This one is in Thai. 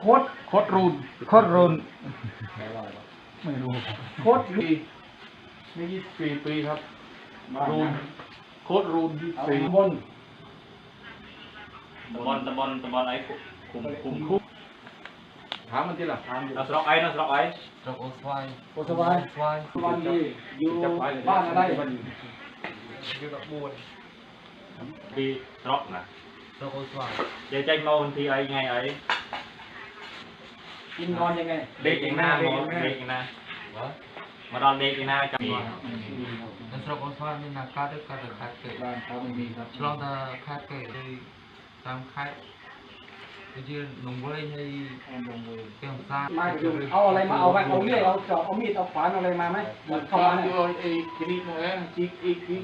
โคตรโคตรรูนโคตรรุนไม่รู้โคตรปีนี่ยี่สิบสี่ปีครับ รูนโคตรรูนยี่สิบสี่บนตะบอนตะบอนตะบอนไอ้คุมคุมคุมคุกถามมันที่หลักถามอยู่เราสล็อกไอ้เราสล็อกไอ้ตรอกโอสวายโอสบายสวายวันดีอยู่จะไปเลยบ้านอะไรอยู่ดอกบัวดีสล็อกนะตรอกโอสวายเดี๋ยวใจมาวันที่ไอ้ไงไอ้ กินนอนยังไง เด็กอีกหน้าหมอเด็กอีกหน้า วะ มาดอนเด็กอีกหน้าจับ นั่นตรอกโอสวายมีนาคาด้วยกันแต่ขาดเกิด บ้านเขาไม่มีครับ ฉลองแต่ขาดเกิดเลยตามค่ายไปยืนหนุ่มเว้ยให้เตรียมซ่า มาอยู่เอาอะไรมาเอาไปเอาเลื่อยเอาจอบเอามีดเอาขวานเอาอะไรมาไหมเข้ามา ถามอ เนี่ย ยู่ไอ้คลินิกนั่นแหละจีกอีกอีก